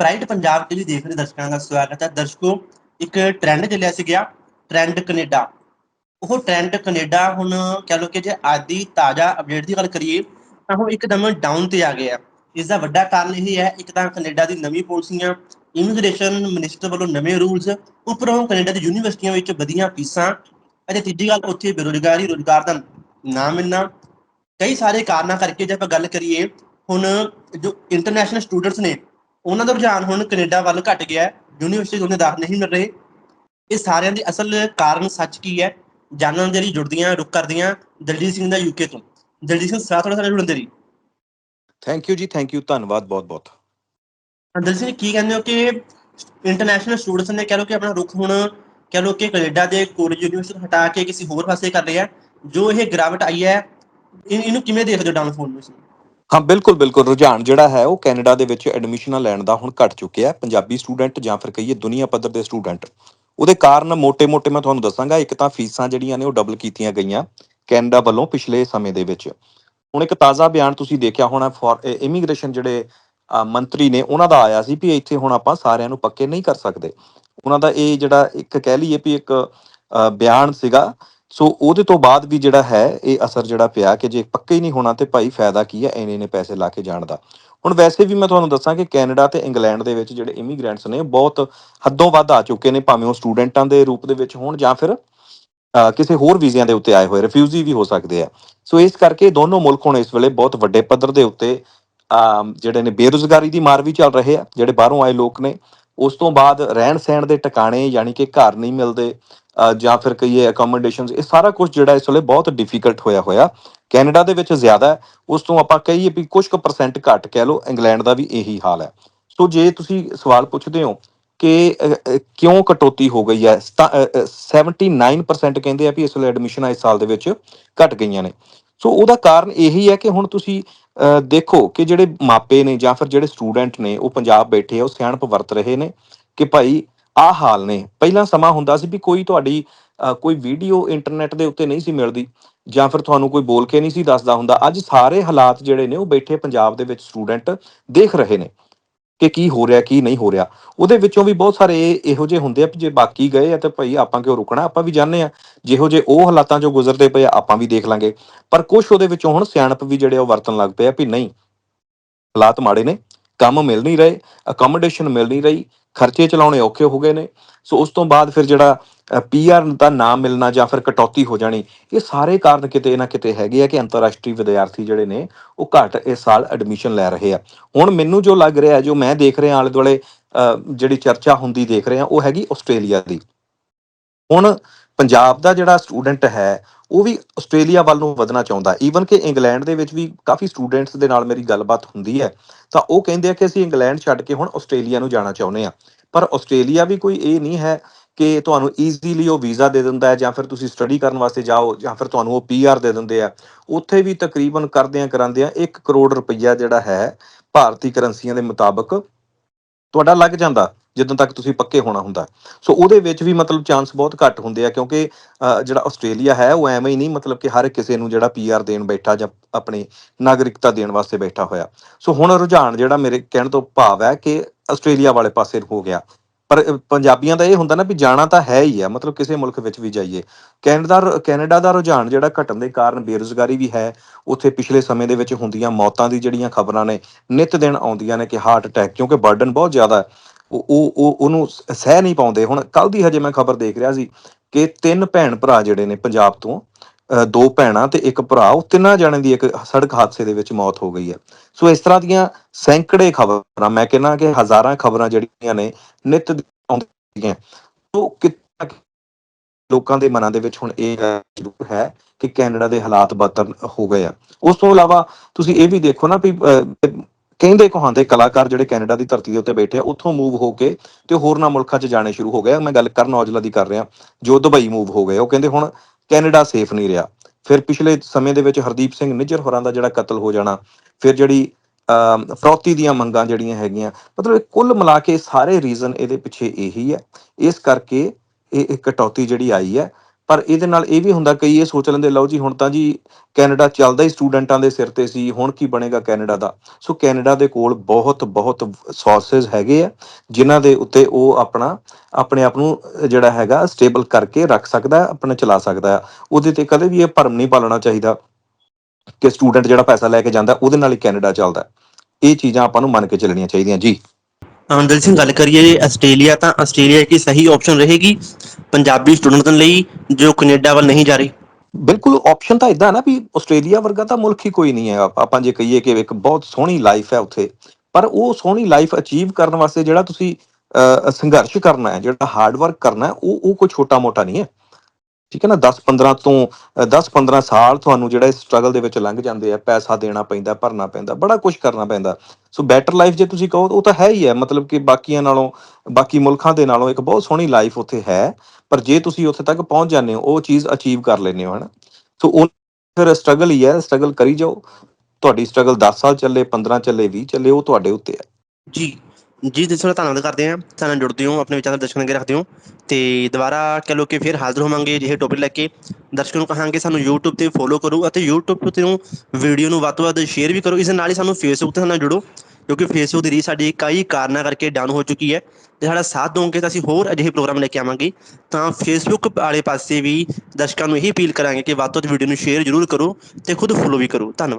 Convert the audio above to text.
Pride Punjab TV ਦੇਖ ਰਹੇ ਦਰਸ਼ਕਾਂ ਦਾ ਸਵਾਗਤ ਹੈ। ਦਰਸ਼ਕੋ, ਇੱਕ ਟ੍ਰੈਂਡ ਚੱਲਿਆ ਸੀ ਗਿਆ ਟ੍ਰੈਂਡ ਕੈਨੇਡਾ। ਉਹ ਟ੍ਰੈਂਡ ਕੈਨੇਡਾ ਹੁਣ ਕਹ ਲਓ ਕਿ ਜੇ ਅੱਜ ਦੀ ਤਾਜ਼ਾ ਅਪਡੇਟ ਦੀ ਗੱਲ ਕਰੀਏ, ਤਾਂ ਉਹ ਇੱਕਦਮ ਡਾਊਨ ਤੇ ਆ ਗਿਆ। ਇਸ ਦਾ ਵੱਡਾ ਕਾਰਨ ਇਹ ਹੈ, ਇੱਕ ਤਾਂ ਕੈਨੇਡਾ ਦੀ ਨਵੀਂ ਪਾਲਿਸੀਆਂ ਇਮੀਗ੍ਰੇਸ਼ਨ ਮਿਨਿਸਟਰ ਵੱਲੋਂ ਨਵੇਂ ਰੂਲਸ ਉੱਪਰੋਂ ਕੈਨੇਡਾ ਦੀ ਯੂਨੀਵਰਸਿਟੀਆਂ ਵਿੱਚ ਵਧੀਆਂ ਫੀਸਾਂ, ਅਤੇ ਤੀਜੀ ਗੱਲ ਉੱਥੇ ਬੇਰੁਜ਼ਗਾਰੀ, ਰੋਜ਼ਗਾਰ ਦਾ ਨਾ ਮਿਲਣਾ। ਕਈ ਸਾਰੇ ਕਾਰਨਾਂ ਕਰਕੇ ਜੇ ਆਪਾਂ ਗੱਲ ਕਰੀਏ, ਹੁਣ ਜੋ ਇੰਟਰਨੈਸ਼ਨਲ ਸਟੂਡੈਂਟਸ ਨੇ ਉਹਨਾਂ ਦਾ ਰੁਝਾਨ ਹੁਣ ਕੈਨੇਡਾ ਵੱਲ ਘਟ ਗਿਆ ਹੈ। ਯੂਨੀਵਰਸਿਟੀ ਉਹਨੇ ਦਾਖਲ ਨਹੀਂ ਮਿਲ ਰਹੇ। ਇਹ ਸਾਰਿਆਂ ਦੀ ਅਸਲ ਕਾਰਨ ਸੱਚ ਕੀ ਹੈ? ਜਾਣਨ ਦੇ ਲਈ ਜੁੜਦੀਆਂ ਰੁਕ ਕਰਦੀਆਂ ਦਲਜੀਤ ਸਿੰਘ ਦਾ ਯੂਕੇ ਤੋਂ। ਦਲਜੀਤ ਸਿੰਘ ਸਾਥ ਥੋੜਾ ਸਾਰੇ ਜੁੜਨ ਦੇ ਲਈ। Thank you ji thank you ਧੰਨਵਾਦ ਬਹੁਤ ਬਹੁਤ। ਦਲਜੀਤ ਸਿੰਘ ਕੀ ਕਹਿੰਦੇ ਹੋ ਕਿ ਇੰਟਰਨੈਸ਼ਨਲ ਸਟੂਡੈਂਟਸ ਨੇ ਕਹਿ ਲਓ ਕਿ ਆਪਣਾ ਰੁਖ ਹੁਣ ਕਹਿ ਲਓ ਕਿ ਕੈਨੇਡਾ ਦੇ ਕੋਲਜ ਯੂਨੀਵਰਸਿਟੀ ਹਟਾ ਕੇ ਕਿਸੇ ਹੋਰ ਪਾਸੇ ਕਰ ਰਿਹਾ ਜੋ ਇਹ ਗਿਰਾਵਟ ਆਈ ਹੈ ਇਹ- ਇਹਨੂੰ ਕਿਵੇਂ ਦੇਖਦੇ ਹੋ ਡਾਊਨਫਾਲ ਨੂੰ? ਹਾਂ, ਬਿਲਕੁਲ ਬਿਲਕੁਲ। ਰੁਝਾਨ ਜਿਹੜਾ ਹੈ, ਉਹ ਕੈਨੇਡਾ ਦੇ ਵਿੱਚ ਐਡਮਿਸ਼ਨਾਂ ਲੈਣ ਦਾ ਹੁਣ ਘਟ ਚੁੱਕਿਆ ਹੈ। ਪੰਜਾਬੀ ਸਟੂਡੈਂਟ ਜਾਂ ਫਿਰ ਕਹੀਏ ਦੁਨੀਆ ਪੱਧਰ ਦੇ ਸਟੂਡੈਂਟ। ਉਹਦੇ ਕਾਰਨ ਮੋٹے-ਮੋٹے ਮੈਂ ਤੁਹਾਨੂੰ ਦੱਸਾਂਗਾ, ਇੱਕ ਤਾਂ ਫੀਸਾਂ ਜਿਹੜੀਆਂ ਨੇ, ਉਹ ਡਬਲ ਕੀਤੀਆਂ ਗਈਆਂ ਕੈਨੇਡਾ ਵੱਲੋਂ ਪਿਛਲੇ ਸਮੇਂ ਦੇ ਵਿੱਚ। ਹੁਣ ਇੱਕ ਤਾਜ਼ਾ ਬਿਆਨ ਤੁਸੀਂ ਦੇਖਿਆ ਹੋਣਾ, ਫੋਰ ਇਮੀਗ੍ਰੇਸ਼ਨ ਜਿਹੜੇ ਮੰਤਰੀ ਨੇ, ਉਹਨਾਂ ਦਾ ਆਇਆ ਸੀ ਵੀ ਇੱਥੇ ਹੁਣ ਆਪਾਂ ਸਾਰਿਆਂ ਨੂੰ ਪੱਕੇ ਨਹੀਂ ਕਰ ਸਕਦੇ। ਉਹਨਾਂ ਦਾ ਇਹ ਜਿਹੜਾ ਇੱਕ ਕਹਿ ਲਈਏ ਵੀ ਇੱਕ ਬਿਆਨ ਸੀਗਾ ਸੋ ਉਹਦੇ ਤੋਂ ਬਾਅਦ ਵੀ ਜਿਹੜਾ ਹੈ ਇਹ ਅਸਰ ਜਿਹੜਾ ਪਿਆ ਕਿ ਜੇ ਪੱਕੇ ਹੀ ਨਹੀਂ ਹੋਣਾ ਤੇ ਭਾਈ ਫਾਇਦਾ ਕੀ ਹੈ ਇੰਨੇ ਨੇ ਪੈਸੇ ਲਾ ਕੇ ਜਾਣ ਦਾ। ਹੁਣ ਵੈਸੇ ਵੀ ਮੈਂ ਤੁਹਾਨੂੰ ਦੱਸਾਂ ਕਿ ਕੈਨੇਡਾ ਤੇ ਇੰਗਲੈਂਡ ਦੇ ਵਿੱਚ ਜਿਹੜੇ ਇਮੀਗ੍ਰੈਂਟਸ ਨੇ ਬਹੁਤ ਹੱਦੋਂ ਵੱਧ ਆ ਚੁੱਕੇ ਨੇ ਭਾਵੇਂ ਉਹ ਸਟੂਡੈਂਟਾਂ ਦੇ ਰੂਪ ਦੇ ਵਿੱਚ ਹੋਣ ਜਾਂ ਫਿਰ ਕਿਸੇ ਹੋਰ ਵੀਜ਼ਿਆਂ ਦੇ ਉੱਤੇ ਆਏ ਹੋਏ ਰਿਫਿਊਜੀ ਵੀ ਹੋ ਸਕਦੇ ਆ। ਸੋ ਇਸ ਕਰਕੇ ਦੋਨੋਂ ਮੁਲਕ ਹੁਣ ਇਸ ਵੇਲੇ ਬਹੁਤ ਵੱਡੇ ਪੱਧਰ ਦੇ ਉੱਤੇ ਅਮ, ਜਿਹੜੇ ਨੇ ਬੇਰੁਜ਼ਗਾਰੀ ਦੀ ਮਾਰ ਵੀ ਚੱਲ ਰਹੇ ਆ ਜਿਹੜੇ ਬਾਹਰੋਂ ਆਏ ਲੋਕ ਨੇ ਉਸ ਤੋਂ ਬਾਅਦ ਰਹਿਣ ਸਹਿਣ ਦੇ ਟਿਕਾਣੇ ਯਾਨੀ ਕਿ ਘਰ ਨਹੀਂ ਮਿਲਦੇ ਜਾਂ ਫਿਰ ਕਹੀਏ ਅਕੋਮੋਡੇਸ਼ਨਸ ਇਹ ਸਾਰਾ ਕੁਝ ਜਿਹੜਾ ਇਸ ਵੇਲੇ ਬਹੁਤ ਡਿਫਿਕਲਟ ਹੋਇਆ ਹੋਇਆ। ਕੈਨੇਡਾ ਦੇ ਵਿੱਚ ਜ਼ਿਆਦਾ ਹੈ ਉਸ ਤੋਂ ਆਪਾਂ ਕਹੀਏ ਵੀ ਕੁਝ ਕੁ ਪਰਸੈਂਟ ਘੱਟ ਕਹਿ ਲਓ ਇੰਗਲੈਂਡ ਦਾ ਵੀ ਇਹੀ ਹਾਲ ਹੈ। ਸੋ ਜੇ ਤੁਸੀਂ ਸਵਾਲ ਪੁੱਛਦੇ ਹੋ ਕਿ ਕਿਉਂ ਕਟੌਤੀ ਹੋ ਗਈ ਹੈ ਸਤਾ- ਅ, ਅ, 79% ਕਹਿੰਦੇ ਆ ਵੀ ਇਸ ਵੇਲੇ ਐਡਮਿਸ਼ਨਾਂ ਇਸ ਸਾਲ ਦੇ ਵਿੱਚ ਘਟ ਗਈਆਂ ਨੇ। ਸੋ ਉਹਦਾ ਕਾਰਨ ਇਹੀ ਹੈ ਕਿ ਹੁਣ ਤੁਸੀਂ ਦੇਖੋ ਕਿ ਜਿਹੜੇ ਮਾਪੇ ਨੇ ਜਾਂ ਫਿਰ ਜਿਹੜੇ ਸਟੂਡੈਂਟ ਨੇ, ਉਹ ਪੰਜਾਬ ਬੈਠੇ ਆ, ਉਹ ਸਿਆਣਪ ਵਰਤ ਰਹੇ ਨੇ ਕਿ ਭਾਈ ਆਹ ਹਾਲ ਨੇ। ਪਹਿਲਾਂ ਸਮਾਂ ਹੁੰਦਾ ਸੀ ਵੀ ਕੋਈ ਤੁਹਾਡੀ ਕੋਈ ਵੀਡੀਓ ਇੰਟਰਨੈਟ ਦੇ ਉੱਤੇ ਨਹੀਂ ਸੀ ਮਿਲਦੀ ਜਾਂ ਫਿਰ ਤੁਹਾਨੂੰ ਕੋਈ ਬੋਲ ਕੇ ਨਹੀਂ ਸੀ ਦੱਸਦਾ ਹੁੰਦਾ। ਅੱਜ ਸਾਰੇ ਹਾਲਾਤ ਜਿਹੜੇ ਨੇ, ਉਹ ਬੈਠੇ ਪੰਜਾਬ ਦੇ ਵਿੱਚ ਸਟੂਡੈਂਟ ਦੇਖ ਰਹੇ ਨੇ। ਕਿ ਕੀ ਹੋ ਰਿਹਾ, ਕੀ ਨਹੀਂ ਹੋ ਰਿਹਾ। ਉਹਦੇ ਵਿੱਚੋਂ ਵੀ ਬਹੁਤ ਸਾਰੇ ਇਹੋ ਜਿਹੇ ਹੁੰਦੇ ਆ ਵੀ ਜੇ ਬਾਕੀ ਗਏ ਆ ਤੇ ਭਾਈ ਆਪਾਂ ਕਿਉਂ ਰੁਕਣਾ, ਆਪਾਂ ਵੀ ਜਾਣਦੇ ਆ। ਜਿਹੋ ਜੇ ਉਹ ਹਾਲਾਤਾਂ ਚੋਂ ਗੁਜ਼ਰਦੇ ਪਏ ਆ, ਆਪਾਂ ਵੀ ਦੇਖ ਲਾਂਗੇ। ਪਰ ਕੁਝ ਉਹਦੇ ਵਿੱਚੋਂ ਹੁਣ ਸਿਆਣਪ ਵੀ ਜਿਹੜੇ ਉਹ ਵਰਤਣ ਲੱਗ ਪਏ ਆ ਵੀ ਨਹੀਂ, ਹਾਲਾਤ ਮਾੜੇ ਨੇ। ਕੰਮ ਮਿਲ ਨਹੀਂ ਰਹੇ ਅਕੋਮੋਡੇਸ਼ਨ ਮਿਲ ਨਹੀਂ ਰਹੀ, ਖਰਚੇ ਚਲਾਉਣੇ ਔਖੇ ਹੋ ਗਏ ਨੇ। ਸੋ ਉਸ ਤੋਂ ਬਾਅਦ ਫਿਰ ਜਿਹੜਾ ਪੀਆਰ ਦਾ ਨਾਮ ਮਿਲਣਾ ਜਾਂ ਫਿਰ ਕਟੌਤੀ ਹੋ ਜਾਣੀ, ਇਹ ਸਾਰੇ ਕਾਰਨ ਕਿਤੇ ਨਾ ਕਿਤੇ ਹੈਗੇ ਆ ਕਿ ਅੰਤਰਰਾਸ਼ਟਰੀ ਵਿਦਿਆਰਥੀ ਜਿਹੜੇ ਨੇ, ਉਹ ਘੱਟ ਇਸ ਸਾਲ ਐਡਮਿਸ਼ਨ ਲੈ ਰਹੇ ਆ। ਹੁਣ ਮੈਨੂੰ ਜੋ ਲੱਗ ਰਿਹਾ, ਜੋ ਮੈਂ ਦੇਖ ਰਿਹਾ ਆਲੇ ਦੁਆਲੇ ਜਿਹੜੀ ਚਰਚਾ ਹੁੰਦੀ ਦੇਖ ਰਿਹਾ, ਉਹ ਹੈਗੀ ਆਸਟ੍ਰੇਲੀਆ ਦੀ। ਹੁਣ ਪੰਜਾਬ ਦਾ ਜਿਹੜਾ ਸਟੂਡੈਂਟ ਹੈ, ਉਹ ਵੀ ਆਸਟ੍ਰੇਲੀਆ ਵੱਲ ਨੂੰ ਵਧਣਾ ਚਾਹੁੰਦਾ। ਈਵਨ ਕਿ ਇੰਗਲੈਂਡ ਦੇ ਵਿੱਚ ਵੀ ਕਾਫੀ ਸਟੂਡੈਂਟਸ ਦੇ ਨਾਲ ਮੇਰੀ ਗੱਲਬਾਤ ਹੁੰਦੀ ਹੈ। ਤਾਂ ਉਹ ਕਹਿੰਦੇ ਆ ਕਿ ਅਸੀਂ ਇੰਗਲੈਂਡ ਛੱਡ ਕੇ ਹੁਣ ਆਸਟ੍ਰੇਲੀਆ ਨੂੰ ਜਾਣਾ ਚਾਹੁੰਦੇ ਆ ਪਰ ਆਸਟ੍ਰੇਲੀਆ ਵੀ ਕੋਈ ਇਹ ਨਹੀਂ ਹੈ ਕਿ ਤੁਹਾਨੂੰ ਈਜ਼ੀਲੀ ਉਹ ਵੀਜ਼ਾ ਦੇ ਦਿੰਦਾ ਹੈ ਜਾਂ ਫਿਰ ਤੁਸੀਂ ਸਟੱਡੀ ਕਰਨ ਵਾਸਤੇ ਜਾਓ ਜਾਂ ਫਿਰ ਤੁਹਾਨੂੰ ਉਹ ਪੀਆਰ ਦੇ ਦਿੰਦੇ ਆ। ਉੱਥੇ ਵੀ ਤਕਰੀਬਨ ਕਰਦਿਆਂ ਕਰਾਂਦਿਆਂ 1 ਕਰੋੜ ਰੁਪਈਆ ਜਿਹੜਾ ਹੈ ਭਾਰਤੀ ਕਰੰਸੀਆਂ ਦੇ ਮੁਤਾਬਕ ਤੁਹਾਡਾ ਲੱਗ ਜਾਂਦਾ। ਜਦੋਂ ਤੱਕ ਤੁਸੀਂ ਪੱਕੇ ਹੋਣਾ ਹੁੰਦਾ। ਸੋ ਉਹਦੇ ਵਿੱਚ ਵੀ ਮਤਲਬ ਚਾਂਸ ਬਹੁਤ ਘੱਟ ਹੁੰਦੇ ਆ ਕਿਉਂਕਿ ਜਿਹੜਾ ਆਸਟ੍ਰੇਲੀਆ ਹੈ, ਉਹ ਐਵੇਂ ਹੀ ਨਹੀਂ ਮਤਲਬ ਕਿ ਹਰ ਕਿਸੇ ਨੂੰ ਜਿਹੜਾ ਪੀਆਰ ਦੇਣ ਬੈਠਾ ਜਾਂ ਆਪਣੀ ਨਾਗਰਿਕਤਾ ਦੇਣ ਵਾਸਤੇ ਬੈਠਾ ਹੋਇਆ। ਸੋ ਹੁਣ ਰੁਝਾਨ ਜਿਹੜਾ ਮੇਰੇ ਕਹਿਣ ਤੋਂ ਭਾਵ ਹੈ ਕਿ ਆਸਟ੍ਰੇਲੀਆ ਵਾਲੇ ਪਾਸੇ ਹੋ ਗਿਆ। ਪਰ ਪੰਜਾਬੀਆਂ ਦਾ ਇਹ ਹੁੰਦਾ ਨਾ ਵੀ ਜਾਣਾ ਤਾਂ ਹੈ ਹੀ ਆ, ਮਤਲਬ ਕਿਸੇ ਮੁਲਕ ਵਿੱਚ ਵੀ ਜਾਈਏ। ਕੈਨੇਡਾ ਕੈਨੇਡਾ ਦਾ ਰੁਝਾਨ ਜਿਹੜਾ ਘਟਣ ਦੇ ਕਾਰਨ ਬੇਰੁਜ਼ਗਾਰੀ ਵੀ ਹੈ। ਉੱਥੇ ਪਿਛਲੇ ਸਮੇਂ ਦੇ ਵਿੱਚ ਹੁੰਦੀਆਂ ਮੌਤਾਂ ਦੀ ਜਿਹੜੀਆਂ ਖਬਰਾਂ ਨੇ, ਨਿਤ ਦਿਨ ਆਉਂਦੀਆਂ ਨੇ ਕਿ ਹਾਰਟ ਅਟੈਕ, ਕਿਉਂਕਿ ਬਰਡਨ ਬਹੁਤ ਜ਼ਿਆਦਾ ਹੈ। ਉਹ ਉਹ ਉਹਨੂੰ ਸਹਿ ਨਹੀਂ ਪਾਉਂਦੇ। ਹੁਣ ਕੱਲ ਦੀ ਹਜੇ ਮੈਂ ਖਬਰ ਦੇਖ ਰਿਹਾ ਸੀ ਕਿ ਤਿੰਨ ਭੈਣ ਭਰਾ ਜਿਹੜੇ ਨੇ ਪੰਜਾਬ ਤੋਂ ਦੋ ਭੈਣਾਂ ਤੇ ਇੱਕ ਭਰਾ ਉਹ ਤਿੰਨਾਂ ਜਣਿਆਂ ਦੀ ਇੱਕ ਸੜਕ ਹਾਦਸੇ ਦੇ ਵਿੱਚ ਮੌਤ ਹੋ ਗਈ ਹੈ। ਸੋ ਇਸ ਤਰ੍ਹਾਂ ਦੀਆਂ ਸੈਂਕੜੇ ਖਬਰਾਂ ਮੈਂ ਕਹਿੰਦਾ ਕਿ ਹਜ਼ਾਰਾਂ ਖਬਰਾਂ ਜਿਹੜੀਆਂ ਨੇ ਨਿਤ ਆਉਂਦੀਆਂ ਸੋ ਕਿਤੇ ਲੋਕਾਂ ਦੇ ਮਨਾਂ ਦੇ ਵਿੱਚ ਹੁਣ ਇਹ ਜ਼ਰੂਰ ਹੈ ਕਿ ਕੈਨੇਡਾ ਦੇ ਹਾਲਾਤ ਬਦਤਰ ਹੋ ਗਏ ਆ। ਉਸ ਤੋਂ ਇਲਾਵਾ ਤੁਸੀਂ ਇਹ ਵੀ ਦੇਖੋ ਨਾ ਵੀ ਅ, ਕਹਿੰਦੇ ਕਹਾਂਦੇ ਕਲਾਕਾਰ ਜਿਹੜੇ ਕੈਨੇਡਾ ਦੀ ਧਰਤੀ ਦੇ ਉੱਤੇ ਬੈਠੇ ਆ ਉੱਥੋਂ ਮੂਵ ਹੋ ਕੇ ਤੇ ਹੋਰਨਾਂ ਮੁਲਕਾਂ 'ਚ ਜਾਣੇ ਸ਼ੁਰੂ ਹੋ ਗਏ ਮੈਂ ਗੱਲ ਕਰਨ ਔਜਲਾ ਦੀ ਕਰ ਰਿਹਾ ਜੋ ਦੁਬਈ ਮੂਵ ਹੋ ਗਏ। ਉਹ ਕਹਿੰਦੇ ਹੁਣ ਕੈਨੇਡਾ ਸੇਫ ਨਹੀਂ ਰਿਹਾ। ਫਿਰ ਪਿਛਲੇ ਸਮੇਂ ਦੇ ਵਿੱਚ ਹਰਦੀਪ ਸਿੰਘ ਨਿੱਜਰ ਹੋਰਾਂ ਦਾ ਜਿਹੜਾ ਕਤਲ ਹੋ ਜਾਣਾ ਫਿਰ ਜਿਹੜੀ ਅਮ, ਫਰੌਤੀ ਦੀਆਂ ਮੰਗਾਂ ਜਿਹੜੀਆਂ ਹੈਗੀਆਂ ਮਤਲਬ ਇਹ ਕੁੱਲ ਮਿਲਾ ਕੇ ਸਾਰੇ ਰੀਜ਼ਨ ਇਹਦੇ ਪਿੱਛੇ ਇਹੀ ਹੈ। ਇਸ ਕਰਕੇ ਇਹ ਕਟੌਤੀ ਜਿਹੜੀ ਆਈ ਹੈ। ਪਰ ਇਹਦੇ ਨਾਲ ਇਹ ਵੀ ਹੁੰਦਾ ਕਈ ਇਹ ਸੋਚ ਲੈਂਦੇ, ਲਓ ਜੀ ਹੁਣ ਤਾਂ ਜੀ ਕੈਨੇਡਾ ਚੱਲਦਾ ਹੀ ਸਟੂਡੈਂਟਾਂ ਦੇ ਸਿਰ ਤੇ ਸੀ, ਹੁਣ ਕੀ ਬਣੇਗਾ ਕੈਨੇਡਾ ਦਾ? ਸੋ ਕੈਨੇਡਾ ਦੇ ਕੋਲ ਬਹੁਤ ਬਹੁਤ ਸੋਰਸਸ ਹੈਗੇ ਆ, ਜਿਨ੍ਹਾਂ ਦੇ ਉੱਤੇ ਉਹ ਆਪਣਾ, ਆਪਣੇ ਆਪ ਨੂੰ ਜਿਹੜਾ ਹੈਗਾ ਸਟੇਬਲ ਕਰਕੇ ਰੱਖ ਸਕਦਾ, ਆਪਣਾ ਚਲਾ ਸਕਦਾ ਹੈ ਉਹਦੇ ਤੇ ਕਦੇ ਵੀ ਇਹ ਭਰਮ ਨਹੀਂ ਪਾਲਣਾ ਚਾਹੀਦਾ ਕਿ ਸਟੂਡੈਂਟ ਜਿਹੜਾ ਪੈਸਾ ਲੈ ਕੇ ਜਾਂਦਾ, ਉਹਦੇ ਨਾਲ ਹੀ ਕੈਨੇਡਾ ਚੱਲਦਾ। ਇਹ ਚੀਜ਼ਾਂ ਆਪਾਂ ਨੂੰ ਮੰਨ ਕੇ ਚੱਲਣੀਆਂ ਚਾਹੀਦੀਆਂ, ਜੀ। ਅਮਨਦਲ ਸਿੰਘ, ਗੱਲ ਕਰੀਏ ਆਸਟ੍ਰੇਲੀਆ ਤਾਂ ਆਸਟ੍ਰੇਲੀਆ ਕੀ ਸਹੀ ਆਪਸ਼ਨ ਰਹੇਗੀ। ਪੰਜਾਬੀ ਸਟੂਡੈਂਟਾਂ ਲਈ ਜੋ ਕੈਨੇਡਾ ਵੱਲ ਨਹੀਂ ਜਾ ਰਹੀ। ਬਿਲਕੁਲ ਆਪਸ਼ਨ ਤਾਂ ਇਦਾਂ ਨਾ ਵੀ ਆਸਟ੍ਰੇਲੀਆ ਵਰਗਾ ਤਾਂ ਮੁਲਕ ਹੀ ਕੋਈ ਨਹੀਂ ਹੈ। ਆਪਾਂ ਜੇ ਕਹੀਏ ਕਿ ਇੱਕ ਬਹੁਤ ਸੋਹਣੀ ਲਾਈਫ ਹੈ ਉੱਥੇ, ਪਰ ਉਹ ਸੋਹਣੀ ਲਾਈਫ ਅਚੀਵ ਕਰਨ ਵਾਸਤੇ ਜਿਹੜਾ ਤੁਸੀਂ ਸੰਘਰਸ਼ ਕਰਨਾ ਹੈ, ਜਿਹੜਾ ਹਾਰਡ ਵਰਕ ਕਰਨਾ ਹੈ, ਉਹ ਉਹ ਕੋਈ ਛੋਟਾ ਮੋਟਾ ਨਹੀਂ ਹੈ। ਠੀਕ ਹੈ ਨਾ 10 15 ਤੋਂ 10 15 ਸਾਲ ਤੁਹਾਨੂੰ ਜਿਹੜਾ ਇਸ ਸਟਰਗਲ ਦੇ ਵਿੱਚ ਲੰਘ ਜਾਂਦੇ ਆ, ਪੈਸਾ ਦੇਣਾ ਪੈਂਦਾ, ਭਰਨਾ ਪੈਂਦਾ, ਬੜਾ ਕੁਝ ਕਰਨਾ ਪੈਂਦਾ। ਸੋ ਬੈਟਰ ਲਾਈਫ ਜੇ ਤੁਸੀਂ ਕਹੋ, ਉਹ ਤਾਂ ਹੈ ਹੀ ਹੈ। ਮਤਲਬ ਕਿ ਬਾਕੀਆਂ ਨਾਲੋਂ, ਬਾਕੀ ਮੁਲਕਾਂ ਦੇ ਨਾਲੋਂ ਇੱਕ ਬਹੁਤ ਸੋਹਣੀ ਲਾਈਫ ਉੱਥੇ ਹੈ। ਪਰ ਜੇ ਤੁਸੀਂ ਉੱਥੇ ਤੱਕ ਪਹੁੰਚ ਜਾਂਦੇ ਹੋ, ਉਹ ਚੀਜ਼ ਅਚੀਵ ਕਰ ਲੈਂਦੇ ਹੋ, ਹਨਾ। ਸੋ ਉਹ ਫਿਰ ਸਟਰਗਲ ਹੀ ਹੈ। ਸਟਰਗਲ ਕਰੀ ਜਾਓ। ਤੁਹਾਡੀ ਸਟਰਗਲ 10 ਸਾਲ ਚੱਲੇ 15 ਚੱਲੇ 20 ਚੱਲੇ, ਉਹ ਤੁਹਾਡੇ ਉੱਤੇ ਹੈ। ਜੀ। ਜੀ ਦਿਲ ਤੋਂ ਧੰਨਵਾਦ ਕਰਦੇ ਹਾਂ। ਸਾਨੂੰ ਜੁੜਦੇ ਹੋ, ਆਪਣੇ ਵਿਚਾਰ ਦਰਸ਼ਕਾਂ ਅੱਗੇ ਰੱਖਦੇ ਹੋ। ਤੇ ਦੁਬਾਰਾ ਕਹ ਲੋ ਕਿ ਫਿਰ ਹਾਜ਼ਰ ਹੋਵਾਂਗੇ ਜਿਹੇ ਟੌਪਿਕ ਲੈ ਕੇ। ਦਰਸ਼ਕਾਂ ਨੂੰ ਕਹਾਂਗੇ, ਸਾਨੂੰ YouTube ਤੇ ਫੋਲੋ ਕਰੋ ਅਤੇ YouTube ਤੇ ਨੂੰ ਵੀਡੀਓ ਨੂੰ ਵੱਧ ਤੋਂ ਵੱਧ ਸ਼ੇਅਰ ਵੀ ਕਰੋ। ਇਸ ਨਾਲ ਹੀ ਸਾਨੂੰ Facebook ਤੇ ਨਾਲ ਜੁੜੋ। ਕਿਉਂਕਿ ਫੇਸਬੁੱਕ ਦੀ ਰੀਚ ਸਾਡੀ ਕਈ ਕਾਰਨਾਂ ਕਰਕੇ ਡਾਊਨ ਹੋ ਚੁੱਕੀ ਹੈ ਤੇ ਸਾਡਾ ਸਾਥ ਦੋਗੇ ਤਾਂ ਅਸੀਂ ਹੋਰ ਅਜਿਹੇ ਪ੍ਰੋਗਰਾਮ ਲੈ ਕੇ ਆਵਾਂਗੇ, ਤਾਂ ਫੇਸਬੁੱਕ ਵਾਲੇ ਪਾਸੇ ਵੀ ਦਰਸ਼ਕਾਂ ਨੂੰ ਇਹੀ ਅਪੀਲ ਕਰਾਂਗੇ ਕਿ ਵੱਧ ਤੋਂ ਵੱਧ ਵੀਡੀਓ ਨੂੰ ਸ਼ੇਅਰ ਜ਼ਰੂਰ ਕਰੋ ਤੇ ਖੁਦ ਫੋਲੋ ਵੀ ਕਰੋ। ਧੰਨਵਾਦ।